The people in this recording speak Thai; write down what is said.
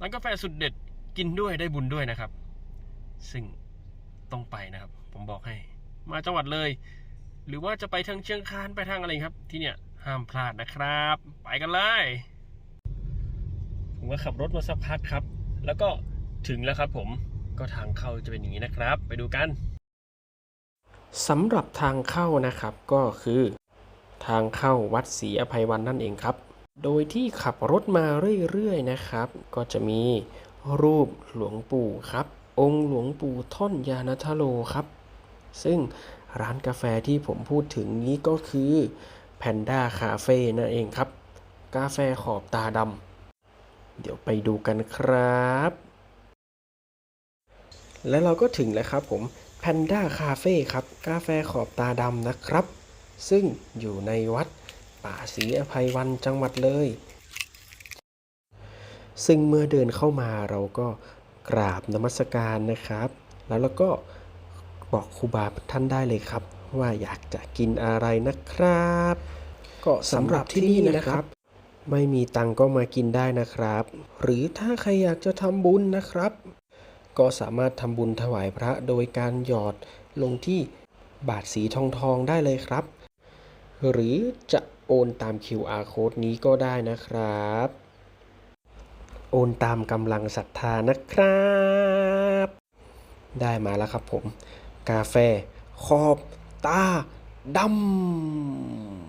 ร้านกาแฟสุดเด็ดกินด้วยได้บุญด้วยนะครับ ซึ่งต้องไปนะครับ ผมบอกให้ มาจังหวัดเลย หรือว่าจะไปทางเชียงคานไปทางอะไรครับ ที่เนี่ยห้ามพลาดนะครับ ไปกันเลยผมก็ขับรถมาสักพักครับ แล้วก็ถึงแล้วครับ ผมก็ทางเข้าจะเป็นอย่างนี้นะครับ ไปดูกันสำหรับทางเข้านะครับก็คือ ทางเข้าวัดศรีอภัยวันนั่นเองครับ โดยที่ขับรถมาเรื่อยๆนะครับ ก็จะมีรูปหลวงปู่ครับ องค์หลวงปู่ท่อนยานัทโลครับ ซึ่งร้านกาแฟที่ผมพูดถึงนี้ก็คือแพนด้าคาเฟ่นั่นเองครับ กาแฟขอบตาดำเดี๋ยวไปดูกันครับ และเราก็ถึงแล้วครับผม Panda Cafe ครับ กาแฟขอบตาดำนะครับ ซึ่งอยู่ในวัด ป่าศรีอภัยวันจังหวัดเลย ซึ่งเมื่อเดินเข้ามาเราก็กราบนมัสการนะครับ แล้วเราก็บอกครูบาท่านได้เลยครับ ว่าอยากจะกินอะไรนะครับ ก็สำหรับที่นี่นะครับ ไม่มีตังก็มากินได้นะครับ หรือถ้าใครอยากจะทำบุญนะครับ ก็สามารถทำบุญถวายพระโดยการหยอดลงที่บาทสีทองทองๆได้เลยครับ หรือจะ โอนตาม QR code นี้ก็ได้นะครับ โอนตามกำลังศรัทธานะครับ ได้มาแล้วครับผม กาแฟขอบตาดำ